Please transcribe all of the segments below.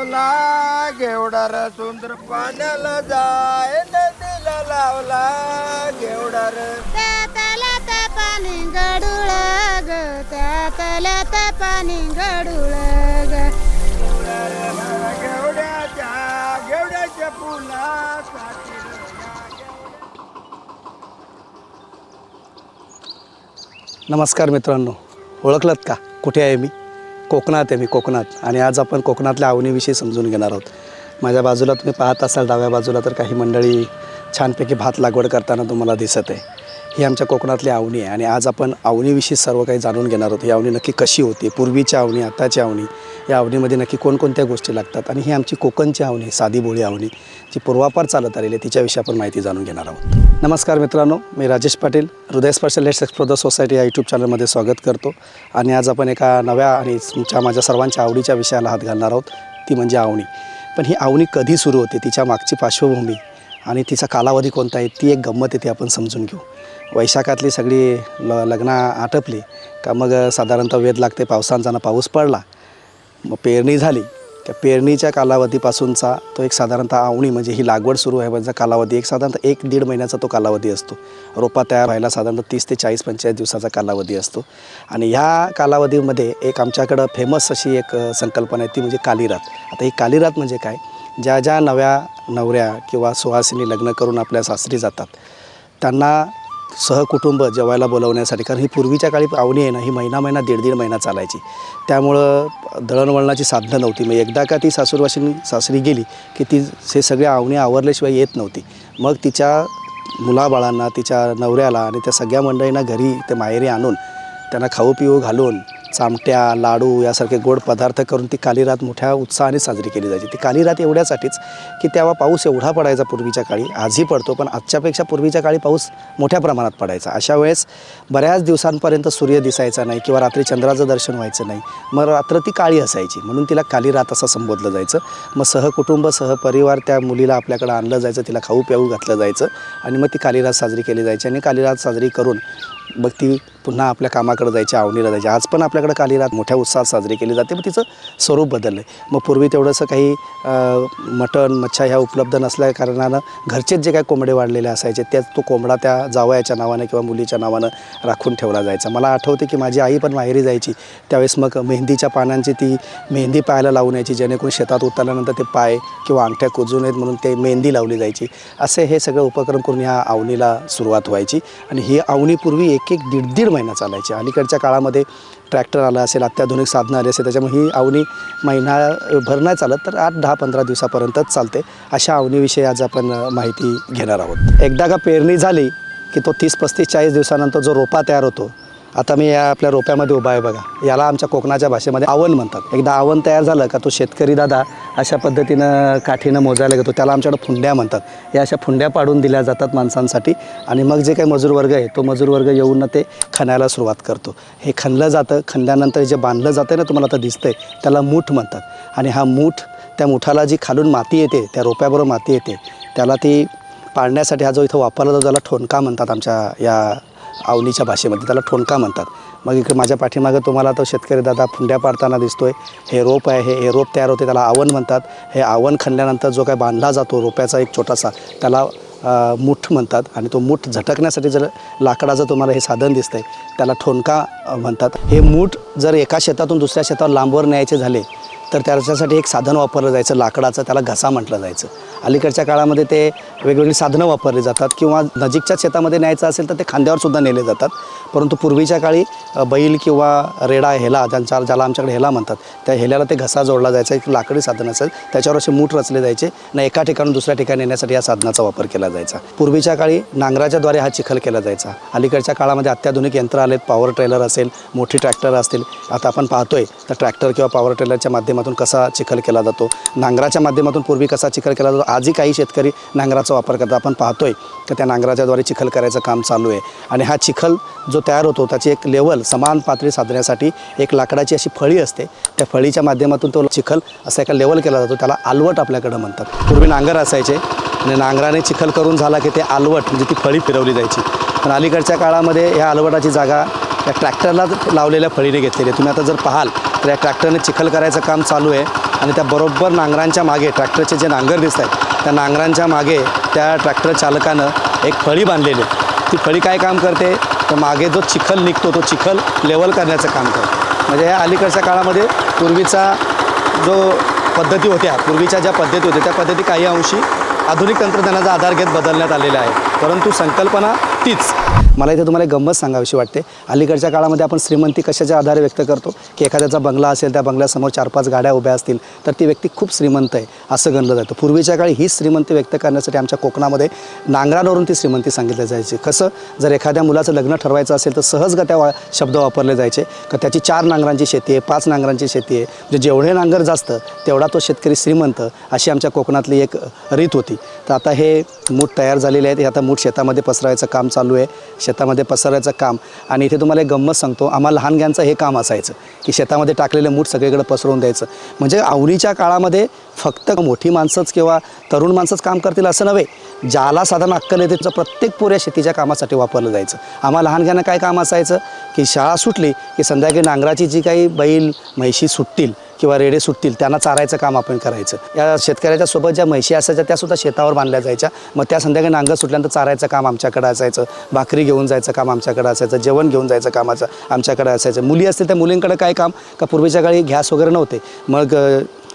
लावला घेवडार सुंदर पाण्याला जाय नदीला लावला घेवडार त्या तलात पाणी गडुळ ग त्या तलात पाणी गडुळ ग. घेवड्याच्या घेवड्याच्या फुला नमस्कार मित्रांनो ओळखलात का? कुठे आहे मी? कोकणात आहे मी कोकणात. आणि आज आपण कोकणातल्या आवनीविषयी समजून घेणार आहोत. माझ्या बाजूला तुम्ही पाहत असाल डाव्या बाजूला तर काही मंडळी छानपैकी भात लागवड करताना तुम्हाला दिसत आहे. ही आमच्या कोकणातली आवणी आहे आणि आज आपण आवनीविषयी सर्व काही जाणून घेणार आहोत. ही आवणी नक्की कशी होती? पूर्वीची आवणी आताची आवणी. या आवणीमध्ये नक्की कोणकोणत्या गोष्टी लागतात? आणि ही आमची कोकणची आवणी साधी बोळी आवणी जी पूर्वापार चालत आलेली आहे तिच्याविषयी आपण माहिती जाणून घेणार आहोत. नमस्कार मित्रांनो मी Rajesh Patil Hridaysparsh let's explore the society या यूट्यूब चॅनलमध्ये स्वागत करतो. आणि आज आपण एका नव्या आणि तुमच्या माझ्या सर्वांच्या आवडीच्या विषयाला हात घालणार आहोत ती म्हणजे आवणी. पण ही आवणी कधी सुरू होते? तिच्या मागची पार्श्वभूमी आणि तिचा कालावधी कोणता आहे? ती एक गंमत आहे ती आपण समजून घेऊ. वैशाखातली सगळी ल लग्न आटपली का मग साधारणतः वेध लागते पावसांचा पाऊस पडला मग पेरणी झाली. त्या पेरणीच्या कालावधीपासूनचा तो एक साधारणतः आवणी म्हणजे ही लागवड सुरू आहे म्हणजे कालावधी एक साधारणतः एक दीड महिन्याचा तो कालावधी असतो. रोपा तयार व्हायला साधारणतः तीस ते चाळीस पंचेचाळीस दिवसाचा कालावधी असतो. आणि ह्या कालावधीमध्ये एक आमच्याकडं फेमस अशी एक संकल्पना आहे ती म्हणजे कालीरात. आता ही कालीरात म्हणजे काय? ज्या ज्या नव्या नवऱ्या किंवा सुहासिनी लग्न करून आपल्या सासरी जातात त्यांना सहकुटुंब जेवायला बोलवण्यासाठी कारण ही पूर्वीच्या काळी पाहुणी आहे ना ही महिना महिना दीड दीड महिना चालायची. त्यामुळं दळणवळणाची साधनं नव्हती. मग एकदा का ती सासूरवाशी सासरी गेली की ती हे सगळे आवणी आवरल्याशिवाय येत नव्हती. मग तिच्या मुलाबाळांना तिच्या नवऱ्याला आणि त्या सगळ्या मंडळींना घरी ते माहेरी आणून त्यांना खाऊ पिऊ घालून चामट्या लाडू यासारखे गोड पदार्थ करून ती कालीरात मोठ्या उत्साहाने साजरी केली जायची. ती कालीरात एवढ्यासाठीच की तेव्हा पाऊस एवढा पडायचा पूर्वीच्या काळी आजही पडतो पण आजच्यापेक्षा पूर्वीच्या काळी पाऊस मोठ्या प्रमाणात पडायचा. अशा वेळेस बऱ्याच दिवसांपर्यंत सूर्य दिसायचा नाही किंवा रात्री चंद्राचं दर्शन व्हायचं नाही. मग रात्र ती काळी असायची. म्हणून तिला कालीरात असं संबोधलं जायचं. मग सहकुटुंब सहपरिवार त्या मुलीला आपल्याकडं आणलं जायचं. तिला खाऊ प्याऊ घातलं जायचं. आणि मग ती कालीरात साजरी केली जायची. आणि कालीरात साजरी करून मग ती पुन्हा आपल्या कामाकडे जायची आवणीला जायची. आज पण आपल्याकडे कालीरात मोठ्या उत्साहात साजरी केली जाते मग तिचं स्वरूप बदललं आहे मग पूर्वी तेवढंसं काही मटण मच्छा ह्या उपलब्ध नसल्या कारणानं घरचेच जे काही कोंबडे वाढलेले असायचे त्याच तो कोंबडा त्या जावयाच्या नावानं किंवा मुलीच्या नावानं राखून ठेवला जायचा. मला आठवते की माझी आई पण माहेरी जायची. त्यावेळेस मग मेहंदीच्या पानांची ती मेहंदी पायाला लावून यायची जेणेकरून शेतात उतरल्यानंतर ते पाय किंवा अंगठ्या कुजू नयेत म्हणून ते मेहंदी लावली जायची. असे हे सगळे उपक्रम करून ह्या आवणीला सुरुवात व्हायची. आणि ही आवणी पूर्वी एक एक दीड दीड महिना चालायची. अलीकडच्या काळामध्ये ट्रॅक्टर आला असेल अत्याधुनिक साधनं आली असेल त्याच्यामुळे ही आवणी महिनाभर नाही चालत तर आठ दहा पंधरा दिवसापर्यंतच चालते. अशा आवणीविषयी आज आपण माहिती घेणार आहोत. एकदा का पेरणी झाली की तो तीस पस्तीस चाळीस दिवसानंतर जो रोपा तयार होतो आता मी या आपल्या रोप्यामध्ये उभा आहे बघा. याला आमच्या कोकणाच्या भाषेमध्ये आवण म्हणतात. एकदा आवण तयार झालं का तो शेतकरी दादा अशा पद्धतीनं काठीनं मोजायला घेतो त्याला आमच्याकडे फुंड्या म्हणतात. या अशा फुंड्या पाडून दिल्या जातात माणसांसाठी. आणि मग जे काही मजूर वर्ग आहे तो मजूर वर्ग येऊन ते खणायला सुरुवात करतो. हे खणलं जातं. खणल्यानंतर जे बांधलं जातं ना तुम्हाला आता दिसतंय त्याला मूठ म्हणतात. आणि हा मूठ त्या मुठाला जी खालून माती येते त्या रोप्याबरोबर माती येते त्याला ती पाडण्यासाठी हा जो इथं वापरला जातो त्याला ठोणका म्हणतात आमच्या या आवनीच्या भाषेमध्ये त्याला ठोणका म्हणतात. मग इकडे माझ्या पाठीमागं तुम्हाला तो शेतकरी दादा फुंड्या पाडताना दिसतोय. हे रोप आहे हे हे रोप तयार होते त्याला आवन म्हणतात. हे आवण खणल्यानंतर जो काय बांधला जातो रोप्याचा एक छोटासा त्याला मूठ म्हणतात. आणि तो मूठ झटकण्यासाठी जर लाकडाचं तुम्हाला हे साधन दिसतंय त्याला ठोणका म्हणतात. हे मूठ जर एका शेतातून दुसऱ्या शेतावर लांबवर न्यायचे झाले तर त्याच्यासाठी एक साधन वापरलं जायचं लाकडाचं त्याला घसा म्हटलं जायचं. अलीकडच्या काळामध्ये ते वेगवेगळी साधनं वापरली जातात किंवा नजीकच्या शेतामध्ये न्यायचं असेल तर ते खांद्यावर सुद्धा नेले जातात. परंतु पूर्वीच्या काळी बैल किंवा रेडा हेला ज्यांच्या ज्याला आमच्याकडे हेला म्हणतात त्या हेल्याला ते घसा जोडला जायचा एक लाकडी साधन असेल त्याच्यावर असे मूठ रचले जायचे आणि एका ठिकाणून दुसऱ्या ठिकाणी नेण्यासाठी या साधनाचा वापर केला जायचा. पूर्वीच्या काळी नांगराच्याद्वारे हा चिखल केला जायचा. अलीकडच्या काळामध्ये अत्याधुनिक यंत्र आलेत पॉवर ट्रेलर असेल मोठी ट्रॅक्टर असतील. आता आपण पाहतोय तर ट्रॅक्टर किंवा पॉवर ट्रेलरच्या माध्यमातून कसा चिखल केला जातो? नांगराच्या माध्यमातून पूर्वी कसा चिखल केला जातो? आजही काही शेतकरी नांगराचा वापर करतात. आपण पाहतोय तर त्या नांगराच्याद्वारे चिखल करायचं काम चालू आहे. आणि हा चिखल जो तयार होतो त्याची एक लेवल समान पातळी साधण्यासाठी एक लाकडाची अशी फळी असते. त्या फळीच्या माध्यमातून तो चिखल असा एका लेवल केला जातो. त्याला आलवट आपल्याकडं म्हणतात. पूर्वी नांगर असायचे. आणि नांगराने चिखल करून झाला की ते आलवट म्हणजे ती फळी फिरवली जायची. पण अलीकडच्या काळामध्ये ह्या आलवटाची जागा त्या ट्रॅक्टरला लावलेल्या फळीने घेतलेली आहे. तुम्ही आता जर पाहाल तर या ट्रॅक्टरने चिखल करायचं काम चालू आहे आणि त्या बरोबर नांगरांच्या मागे ट्रॅक्टरचे जे नांगर दिसत आहेत त्या नांगरांच्या मागे त्या ट्रॅक्टर चालकानं एक फळी बांधलेली आहे. ती फळी काय काम करते? तर मागे जो चिखल निघतो तो चिखल लेवल करण्याचं काम करते. म्हणजे ह्या अलीकडच्या काळामध्ये पूर्वीचा जो पद्धती होत्या पूर्वीच्या ज्या पद्धती होत्या त्या पद्धती काही अंशी आधुनिक तंत्रज्ञानाचा आधार घेत बदलण्यात आलेल्या आहे परंतु संकल्पना तीच. मला इथे तुम्हाला एक गंमत सांगावीशी वाटते. अलीकडच्या काळामध्ये आपण श्रीमंती कशाच्या आधारे व्यक्त करतो? की एखाद्याचा बंगला असेल त्या बंगल्यासमोर चार पाच गाड्या उभ्या असतील तर ती व्यक्ती खूप श्रीमंत आहे असं गणलं जातं. पूर्वीच्या काळी ही श्रीमंती व्यक्त करण्यासाठी आमच्या कोकणामध्ये नांगरांवरून ती श्रीमंती सांगितली जायची. कसं? जर एखाद्या मुलाचं लग्न ठरवायचं असेल तर सहजगत्या वा शब्द वापरले जायचे. का त्याची चार नांगरांची शेती आहे पाच नांगरांची शेती आहे. म्हणजे जेवढे नांगर जास्त तेवढा तो शेतकरी श्रीमंत अशी आमच्या कोकणातली एक रीत होती. तर आता हे मूठ तयार झालेले आहेत. हे आता मूठ शेतामध्ये पसरायचं काम चालू आहे. शेतामध्ये पसरायचं काम. आणि इथे तुम्हाला एक गंमत सांगतो आम्हाला लहानग्यांचं हे काम असायचं की शेतामध्ये टाकलेलं मूठ सगळीकडे पसरवून द्यायचं. म्हणजे आवडीच्या काळामध्ये फक्त मोठी माणसंच किंवा तरुण माणसंच काम करतील असं नव्हे ज्याला साधारण अक्कल येते त्याचं प्रत्येक पुऱ्या शेतीच्या कामासाठी वापरलं जायचं. आम्हाला लहानग्यांना काय काम असायचं की शाळा सुटली की संध्याकाळी नांगराची जी काही बैल म्हैशी सुटतील किंवा रेडे सुटतील त्यांना चारायचं काम आपण करायचं. या शेतकऱ्याच्या सोबत ज्या म्हैशी असायच्या त्यासुद्धा शेतावर बांधल्या जायच्या. मग त्या संध्याकाळी नांगर सुटल्यानंतर चारायचं काम आमच्याकडे असायचं. भाकरी घेऊन जायचं काम आमच्याकडे असायचं. जेवण घेऊन जायचं कामाचं आमच्याकडे असायचं. मुली असतील त्या मुलींकडे काय काम? का पूर्वीच्या काळी गॅस वगैरे नव्हते. मग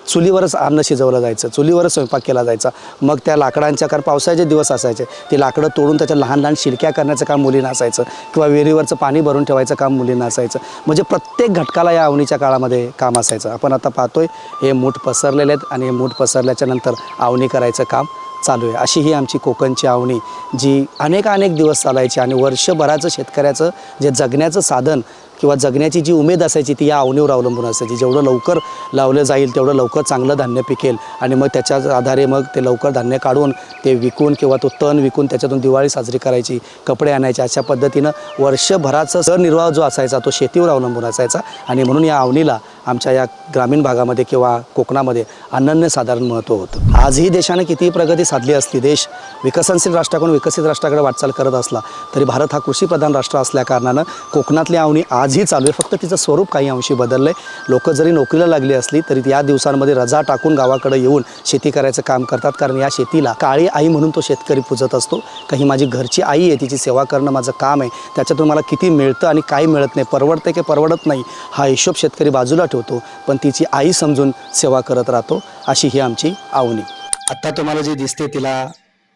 चुलीवरच अन्न शिजवलं जायचं चुलीवरच स्वयंपाक केला जायचा. मग त्या लाकडांच्या कारण पावसाळ्याचे दिवस असायचे. ती लाकडं तोडून त्याच्या लहान लहान शिडक्या करण्याचं काम मुलींना असायचं किंवा विहिरीवरचं पाणी भरून ठेवायचं काम मुलींना असायचं. म्हणजे प्रत्येक घटकाला या आवणीच्या काळामध्ये काम असायचं. आपण आता पाहतोय हे मूठ पसरलेले आहेत आणि हे मूठ पसरल्याच्या नंतर आवणी करायचं काम चालू आहे. अशी ही आमची कोकणची आवणी जी अनेक अनेक दिवस चालायची आणि वर्षभराचं शेतकऱ्याचं जे जगण्याचं साधन किंवा जगण्याची जी उमेद असायची ती या आवणीवर अवलंबून असायची. जेवढं लवकर लावलं जाईल तेवढं लवकर चांगलं धान्य पिकेल आणि मग त्याच्याच आधारे मग ते लवकर धान्य काढून ते विकून किंवा तो तण विकून त्याच्यातून दिवाळी साजरी करायची कपडे आणायचे अशा पद्धतीनं वर्षभराचा सरनिर्वाह जो असायचा तो शेतीवर अवलंबून असायचा. आणि म्हणून या आवणीला आमच्या या ग्रामीण भागामध्ये किंवा कोकणामध्ये अनन्यसाधारण महत्त्व होतं. आजही देशाने कितीही प्रगती साधली असली देश विकसनशील राष्ट्राकडून विकसित राष्ट्राकडे वाटचाल करत असला तरी भारत हा कृषीप्रधान राष्ट्र असल्या कारणानं कोकणातली आवणी आजही चालू आहे. फक्त तिचं स्वरूप काही अंशी बदललं आहे लोक जरी नोकरीला लागली असली तरी या दिवसांमध्ये रजा टाकून गावाकडे येऊन शेती करायचं काम करतात. कारण या शेतीला काळी आई म्हणून तो शेतकरी पुजत असतो. काही माझी घरची आई आहे तिची सेवा करणं माझं काम आहे. त्याच्यातून मला किती मिळतं आणि काय मिळत नाही परवडतं की परवडत नाही हा हिशोब शेतकरी बाजूला ठेवतो. पण तिची आई समजून सेवा करत राहतो. अशी ही आमची आवणी आत्ता तुम्हाला जी दिसते तिला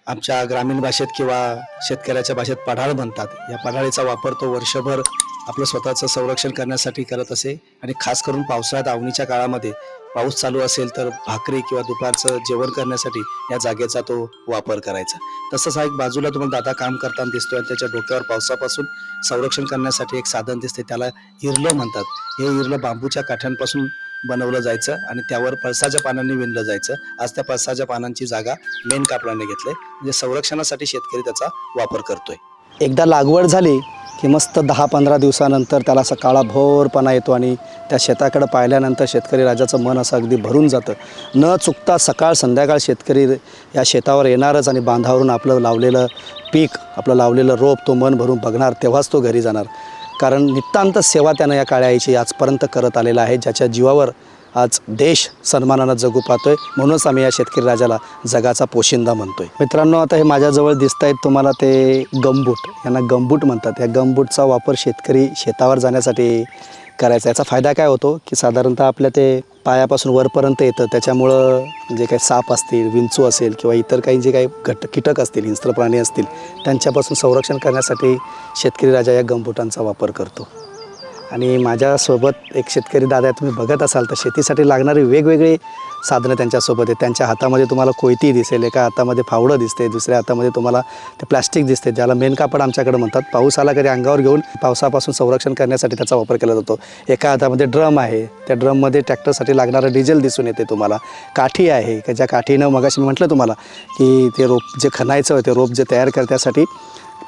आमच्या ग्रामीण भाषेत किंवा शेतकऱ्याच्या भाषेत पढाळ म्हणतात. या पढाळीचा वापर तो वर्षभर आपलं स्वतःचं संरक्षण करण्यासाठी करत असे आणि खास करून पावसाळ्यात आवणीच्या काळामध्ये पाऊस चालू असेल तर भाकरी किंवा दुपारचं जेवण करण्यासाठी या जागेचा तो वापर करायचा. तसंच हा एक बाजूला तुम्हाला दादा काम करताना दिसतोय आणि त्याच्या डोक्यावर पावसापासून संरक्षण करण्यासाठी एक साधन दिसते त्याला इरलं म्हणतात. हे इरलं बांबूच्या काठ्यांपासून बनवलं जायचं आणि त्यावर पळसाच्या पानांनी विणलं जायचं. आज त्या पळसाच्या पानांची जागा मेन कापडाने घेतलंय. म्हणजे संरक्षणासाठी शेतकरी त्याचा वापर करतोय. एकदा लागवड झाली की मस्त दहा पंधरा दिवसानंतर त्याला असा काळा भोरपणा येतो आणि त्या शेताकडं पाहिल्यानंतर शेतकरी राजाचं मन असं अगदी भरून जातं. न चुकता सकाळ संध्याकाळ शेतकरी या शेतावर येणारच आणि बांधावरून आपलं लावलेलं पीक आपलं लावलेलं रोप तो मन भरून बघणार तेव्हाच तो घरी जाणार. कारण नितांत सेवा त्यानं या काळ्या आईची आजपर्यंत करत आलेला आहे ज्याच्या जीवावर आज देश सन्मानानं जगू पाहतोय. म्हणूनच आम्ही या शेतकरी राजाला जगाचा पोशिंदा म्हणतोय. मित्रांनो आता हे माझ्याजवळ दिसत आहेत तुम्हाला ते गमबूट यांना गमबूट म्हणतात. या गमबूटचा वापर शेतकरी शेतावर जाण्यासाठी करायचा. याचा फायदा काय होतो की साधारणतः आपल्या ते पायापासून वरपर्यंत येतं. त्याच्यामुळं जे काही साप असतील विंचू असेल किंवा इतर काही जे काही घट कीटक असतील हिंस्त्र प्राणी असतील त्यांच्यापासून संरक्षण करण्यासाठी शेतकरी राजा या गमबुटांचा वापर करतो. आणि माझ्यासोबत एक शेतकरी दादा आहे, तुम्ही बघत असाल तर शेतीसाठी लागणारी वेगवेगळी साधनं त्यांच्यासोबत आहेत. त्यांच्या हातामध्ये तुम्हाला कोयती दिसेल एका हातामध्ये फावडं दिसते दुसऱ्या हातामध्ये तुम्हाला ते प्लास्टिक दिसते ज्याला मेन कापड आमच्याकडे म्हणतात. पाऊस आला कधी अंगावर घेऊन पावसापासून संरक्षण करण्यासाठी त्याचा वापर केला जातो. एका हातामध्ये ड्रम आहे त्या ड्रममध्ये ट्रॅक्टरसाठी लागणारं डिझेल दिसून येते तुम्हाला. काठी आहे का ज्या काठीनं मगाशी म्हटलं तुम्हाला की ते रोप जे खणायचं ते रोप जे तयार करण्यासाठी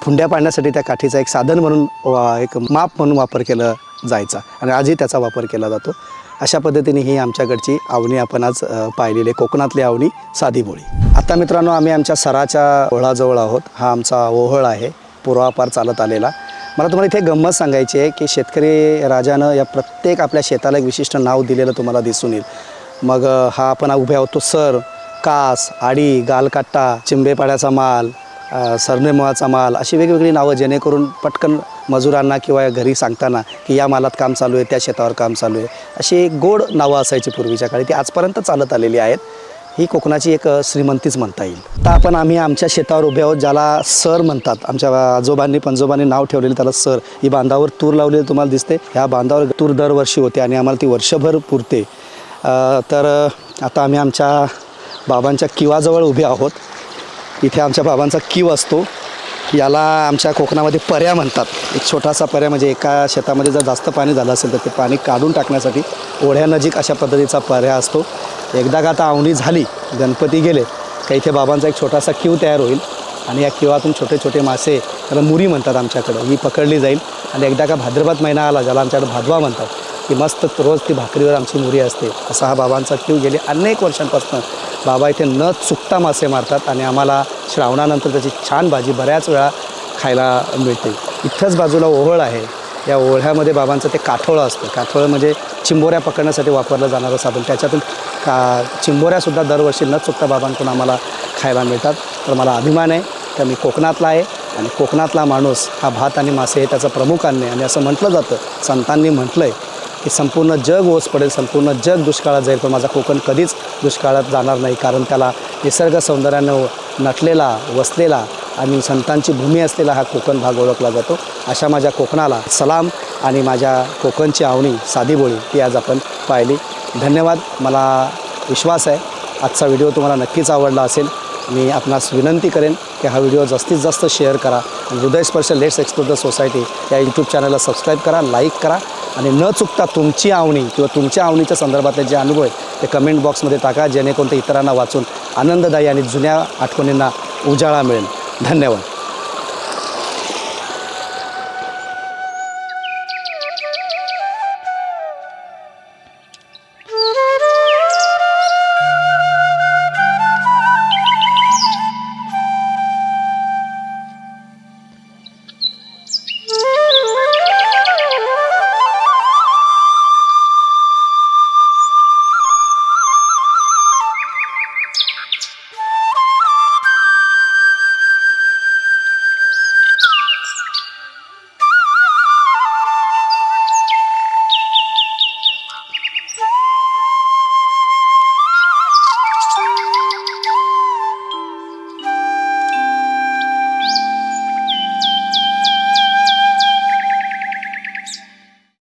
फुंड्या पाडण्यासाठी त्या काठीचा एक साधन म्हणून एक माप म्हणून वापर केला जायचा. आणि आजही त्याचा वापर केला जातो. अशा पद्धतीने ही आमच्याकडची आवणी आपण आज पाहिलेली आहे. कोकणातली आवणी साधी बोळी आता मित्रांनो आम्ही आमच्या सराच्या ओहळाजवळ आहोत. हा आमचा ओहळ आहे. पूर्वापार चालत आलेला. मला तुम्हाला इथे गंमत सांगायची आहे की शेतकरी राजानं या प्रत्येक आपल्या शेताला एक विशिष्ट नाव दिलेलं तुम्हाला दिसून येईल. मग हा आपण उभे आहोत तो सर कास आडी गालकाट्टा चिंबेपाड्याचा माल सरनेमाचा सरनेमुळाचा माल अशी वेगवेगळी नावं जेणेकरून पटकन मजुरांना किंवा घरी सांगताना की या मालात काम चालू आहे त्या शेतावर काम चालू आहे अशी एक गोड नावं असायची पूर्वीच्या काळी ती आजपर्यंत चालत आलेली आहेत. ही कोकणाची एक श्रीमंतीच म्हणता येईल. तर आपण आम्ही आमच्या शेतावर उभे आहोत ज्याला सर म्हणतात. आमच्या आजोबांनी पंजोबांनी नाव ठेवलेलं त्याला सर. ही बांधावर तूर लावलेली तुम्हाला दिसते. ह्या बांधावर तूर दरवर्षी होते आणि आम्हाला ती वर्षभर पुरते. तर आता आम्ही आमच्या बाबांच्या किवाजवळ उभे आहोत. इथे आमच्या बाबांचा कीव असतो. याला आमच्या कोकणामध्ये पर्या म्हणतात. एक छोटासा पर्या म्हणजे एका शेतामध्ये जर जास्त पाणी झालं असेल तर ते पाणी काढून टाकण्यासाठी ओढ्यानजीक अशा पद्धतीचा पर्या असतो. एकदा का आता आवणी झाली गणपती गेले का इथे बाबांचा एक छोटासा किव तयार होईल. आणि या किवातून छोटे छोटे मासे त्याला मुरी म्हणतात आमच्याकडं ही पकडली जाईल. आणि एकदा का भाद्रपद महिना आला ज्याला आमच्याकडे भादवा म्हणतात. की मस्त रोज ती भाकरीवर आमची मुरी असते. असा हा बाबांचा क्यू गेले अनेक वर्षांपासून. बाबा इथे न चुकता मासे मारतात आणि आम्हाला श्रावणानंतर त्याची छान भाजी बऱ्याच वेळा खायला मिळते. इथंच बाजूला ओहळ आहे. या ओढ्यामध्ये बाबांचं ते काठोळं असतं. काठोळं म्हणजे चिंबोऱ्या पकडण्यासाठी वापरलं जाणारं साधन त्याच्यातून का चिंबोऱ्यासुद्धा दरवर्षी न चुकता बाबांकडून आम्हाला खायला मिळतात. तर मला अभिमान आहे. तर मी कोकणातला आहे आणि कोकणातला माणूस हा भात आणि मासे हे त्याचं प्रमुख अन्न आहे. आणि असं म्हटलं जातं. संतांनी म्हटलं आहे की संपूर्ण जग ओस पडेल संपूर्ण जग दुष्काळात जाईल पण माझा कोकण कधीच दुष्काळात जाणार नाही कारण त्याला निसर्ग सौंदर्यानं नटलेला वसलेला आणि संतांची भूमी असलेला हा कोकण भाग ओळखला जातो. अशा माझ्या कोकणाला सलाम आणि माझ्या कोकणची आवणी साधी बोळी ती आज आपण पाहिली. धन्यवाद. मला विश्वास आहे आजचा व्हिडिओ तुम्हाला नक्कीच आवडला असेल. मी आपणास विनंती करेन की हा व्हिडिओ जास्तीत जास्त शेअर करा. Hridaysparsh let's explore the society या यूट्यूब चॅनलला सबस्क्राईब करा लाईक करा. आणि न चुकता तुमची आवणी किंवा तुमच्या आवणीच्या संदर्भातले जे अनुभव आहे ते कमेंट बॉक्समध्ये टाका जेणेकरून ते इतरांना वाचून आनंददायी आणि जुन्या आठवणींना उजाळा मिळेल. धन्यवाद.